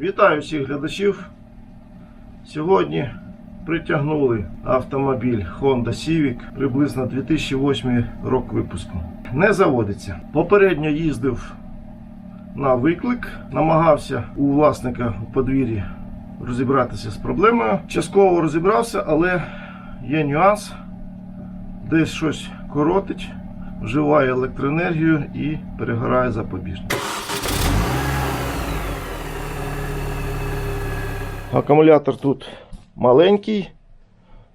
Вітаю всіх глядачів. Сьогодні притягнули автомобіль Honda Civic приблизно 2008 рок випуску. Не заводиться. Попередньо їздив на виклик, намагався у власника у подвір'ї розібратися з проблемою. Частково розібрався, але є нюанс. Десь щось коротить, вживає електроенергію і перегорає запобіжник. Акумулятор тут маленький,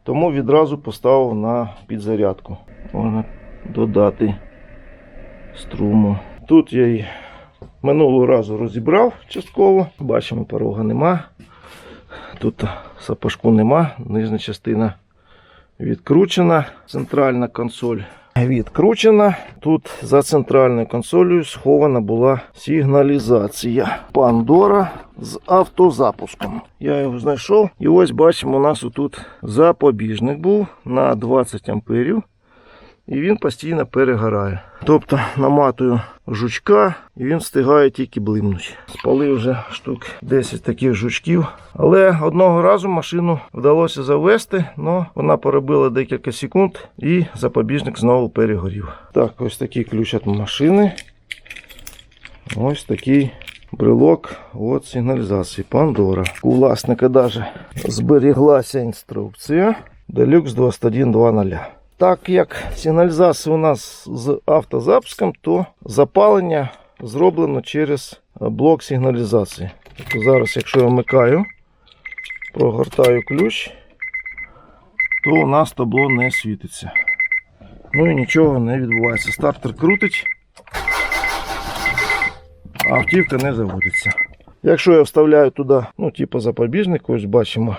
тому відразу поставив на підзарядку. Можна додати струму. Тут я її минулого разу розібрав частково. Бачимо, порога нема. Тут сапожку нема, нижня частина відкручена, центральна консоль відкручена. Тут за центральною консолью схована була сигналізація Пандора з автозапуском. Я його знайшов. І ось бачимо, у нас тут запобіжник був на 20 амперів. І він постійно перегорає. Тобто наматую жучка, і він встигає тільки блимнути. Спалив вже штук 10 таких жучків. Але одного разу машину вдалося завести, але вона поробила декілька секунд і запобіжник знову перегорів. Так, ось такий ключ від машини. Ось такий брелок от сигналізації Пандора. У власника навіть зберіглася інструкція Deluxe 2120. Так як сигналізація у нас з автозапуском, то запалення зроблено через блок сигналізації. Тобто зараз, якщо я вмикаю, прогортаю ключ, то у нас табло не світиться. Ну і нічого не відбувається. Стартер крутить, а автівка не заводиться. Якщо я вставляю туди, ну, типу запобіжник, ось бачимо,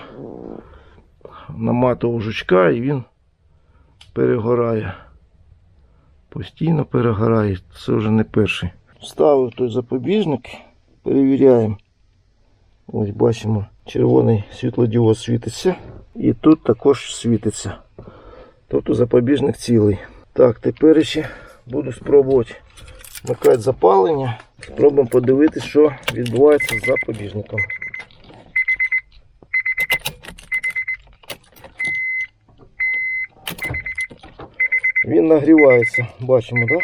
наматував жучка і він перегорає. Постійно перегорає. Це вже не перший. Ставив той запобіжник, перевіряємо. Ось бачимо, червоний світлодіод світиться. І тут також світиться. Тобто запобіжник цілий. Так, тепер ще буду спробувати вмикати запалення. Спробуємо подивитися, що відбувається з запобіжником. Він нагрівається, бачимо, так?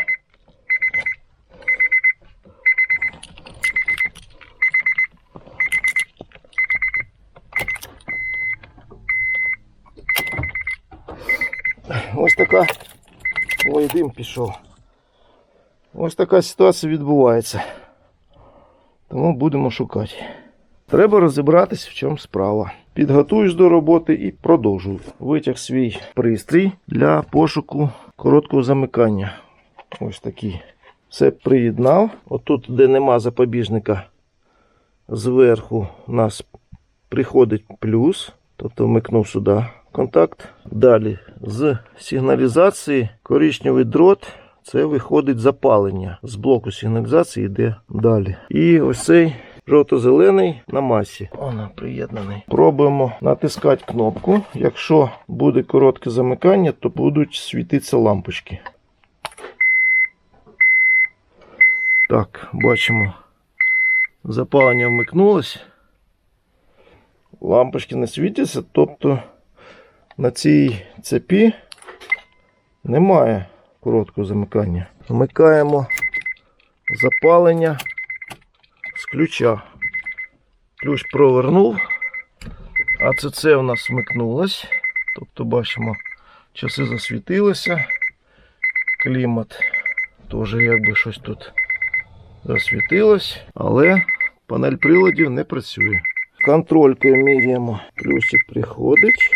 Да? Ось така. Ой, дим пішов. Ось така ситуація відбувається. Тому будемо шукати. Треба розібратись, в чому справа. Підготуюсь до роботи і продовжую. Витяг свій пристрій для пошуку короткого замикання. Ось такий. Все приєднав. Отут, де нема запобіжника, зверху у нас приходить плюс. Тобто вмикнув сюди контакт. Далі з сигналізації коричневий дрот. Це виходить запалення. З блоку сигналізації йде далі. І ось цей жовто-зелений на масі. Вона приєднаний. Пробуємо натискати кнопку. Якщо буде коротке замикання, то будуть світитися лампочки. Так, бачимо. Запалення вмикнулось. Лампочки не світяться, тобто на цій цепі немає короткого замикання. Вмикаємо запалення ключа. Ключ провернув, а це це у нас вмикнулось. Тобто бачимо, часи засвітилися. Клімат теж якби щось тут засвітилось, але панель приладів не працює. Контролькою міряємо. Плюсик приходить.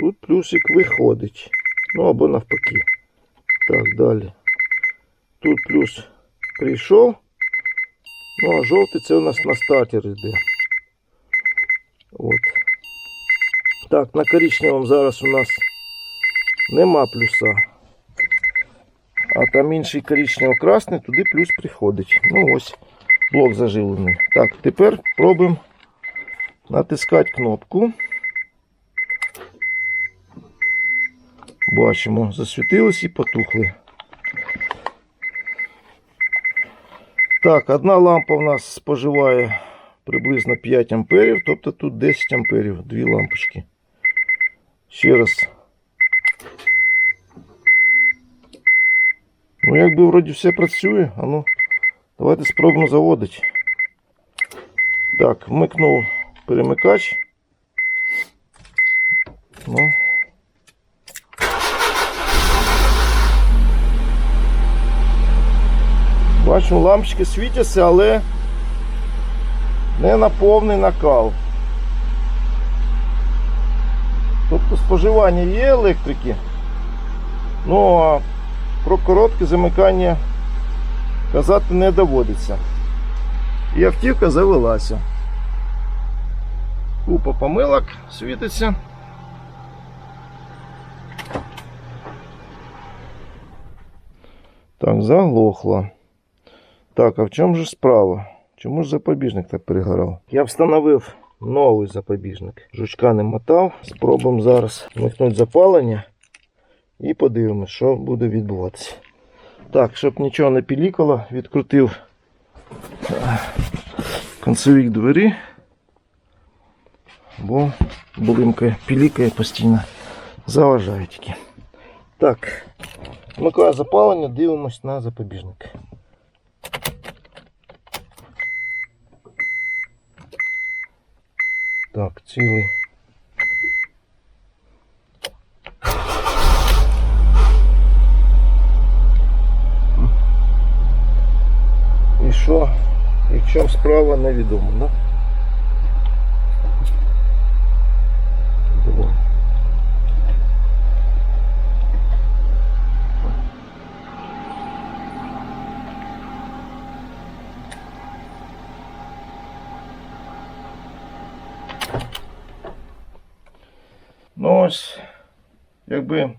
Тут плюсик виходить. Ну або навпаки. Так, далі. Тут плюс прийшов. Ну, а жовтий це у нас на стартер йде. От. Так, на коричневому зараз у нас нема плюса. А там інший коричнево-красний, туди плюс приходить. Ну ось, блок заживлений. Так, тепер пробуємо натискати кнопку. Бачимо, засвітились і потухли. Так, одна лампа у нас споживає приблизно 5 амперів, тобто тут 10 амперів, дві лампочки. Ще раз. Ну, якби вроді все працює. А ну, давайте спробуємо заводити. Так, вмикнув перемикач. Ну. Бачу, лампочки світяться, але не на повний накал. Тобто споживання є електрики. Ну а про коротке замикання казати не доводиться. І автівка завелася. Купа помилок світиться. Так, заглохло. Так, а в чому ж справа? Чому ж запобіжник так перегорав? Я встановив новий запобіжник. Жучка не мотав. Спробуємо зараз вмикнути запалення і подивимось, що буде відбуватися. Так, щоб нічого не пілікало, відкрутив е, концевик двері, бо блимкає, пілікає постійно, заважає тільки. Так, вмикаю запалення, дивимось на запобіжник. Так, цілий. І що? І в чому справа невідомо, да? Ну ось, якби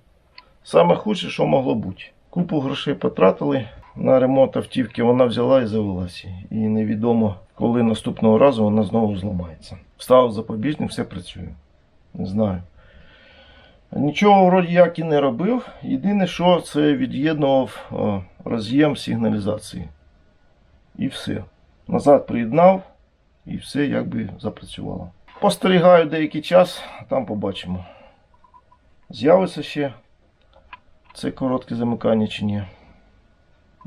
саме худше, що могло бути. Купу грошей потратили на ремонт автівки, вона взяла і завелася. І невідомо, коли наступного разу вона знову зламається. Вставив запобіжник, все працює. Не знаю. Нічого вроді як і не робив. Єдине, що це від'єднував е, роз'єм сигналізації. І все. Назад приєднав і все якби запрацювало. Постерігаю деякий час, там побачимо. З'явиться ще це коротке замикання чи ні.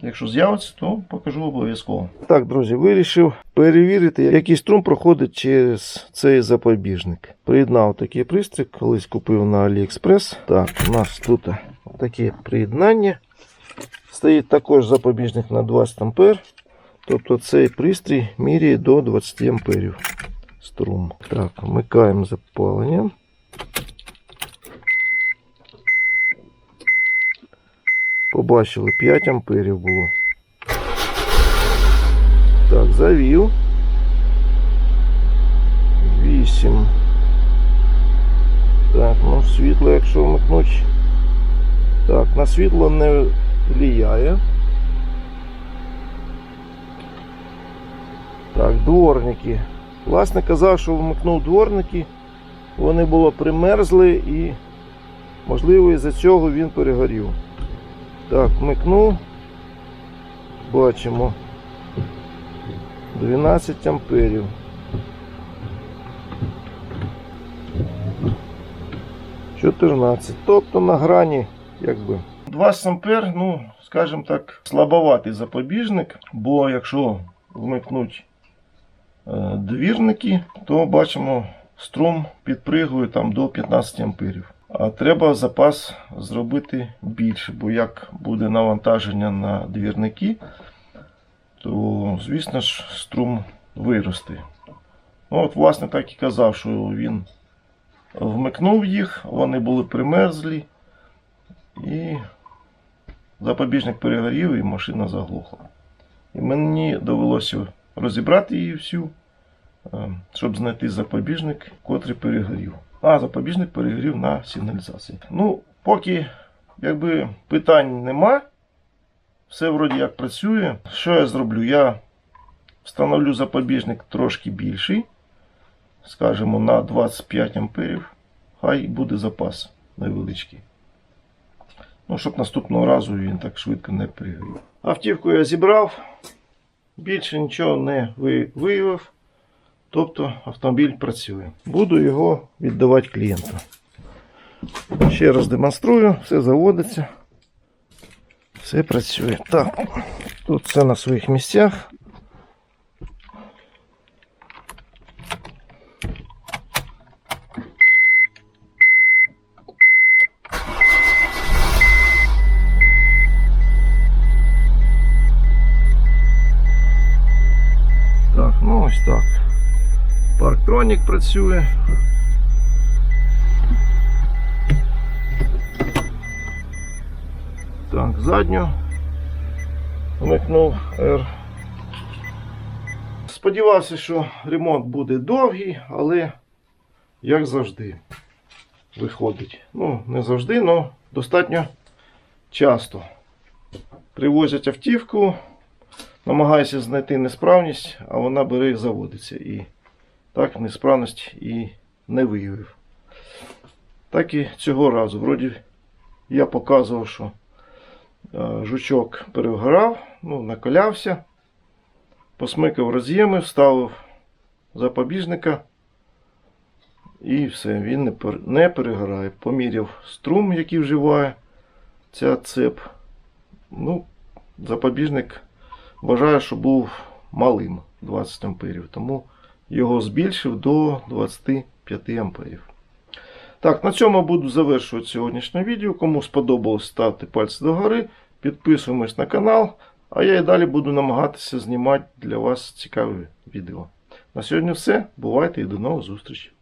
Якщо з'явиться, то покажу обов'язково. Так, друзі, вирішив перевірити, який струм проходить через цей запобіжник. Приєднав такий пристрій, колись купив на AliExpress. Так, у нас тут таке приєднання. Стоїть також запобіжник на 20 А. Тобто цей пристрій міряє до 20 амперів струм. Так, вмикаємо запалення. Побачили 5 амперів було. Так, завів. 8. Так, ну світло, якщо вмикнуть. Так, на світло не влияє. Так, дворники. Власне казав, що вмикнув дворники, вони було примерзли і, можливо, із-за цього він перегорів. Так, вмикнув. Бачимо. 12 амперів. Чотирнадцять. Тобто на грані, якби. 20 ампер, ну, скажімо так, слабоватий запобіжник, бо якщо вмикнуть е, двірники, то бачимо, струм підпригує там до 15 амперів. А треба запас зробити більше, бо як буде навантаження на двірники, то, звісно ж, струм виросте. Ну, от, власне, так і казав, що він вмикнув їх, вони були примерзлі, і запобіжник перегорів, і машина заглохла. І мені довелося розібрати її всю, е, щоб знайти запобіжник, котрий перегорів. А запобіжник перегрів на сигналізації. Ну, поки якби питань нема, все вроді як працює. Що я зроблю? Я встановлю запобіжник трошки більший, скажімо, на 25 амперів. Хай буде запас невеличкий. Ну, щоб наступного разу він так швидко не пригорів. Автівку я зібрав, більше нічого не виявив. Тобто автомобіль працює. Буду його віддавати клієнту. Ще раз демонструю, все заводиться. Все працює. Так, тут все на своїх місцях. Так, ну ось так. Парктронік працює. Так, задню вмикнув R. Сподівався, що ремонт буде довгий, але як завжди виходить. Ну, не завжди, але достатньо часто. Привозять автівку, намагаюся знайти несправність, а вона бере і заводиться. Так несправність і не виявив. Так і цього разу. Вроді я показував, що е, жучок перегорав, ну, накалявся, посмикав роз'єми, вставив запобіжника. І все, він не, пер- не перегорає. Поміряв струм, який вживає ця цеп. Ну, запобіжник вважаю, що був малим 20 амперів, тому його збільшив до 25 амперів. Так, на цьому буду завершувати сьогоднішнє відео. Кому сподобалось, ставте пальці догори, підписуємось на канал, а я і далі буду намагатися знімати для вас цікаві відео. На сьогодні все. Бувайте і до нових зустрічей.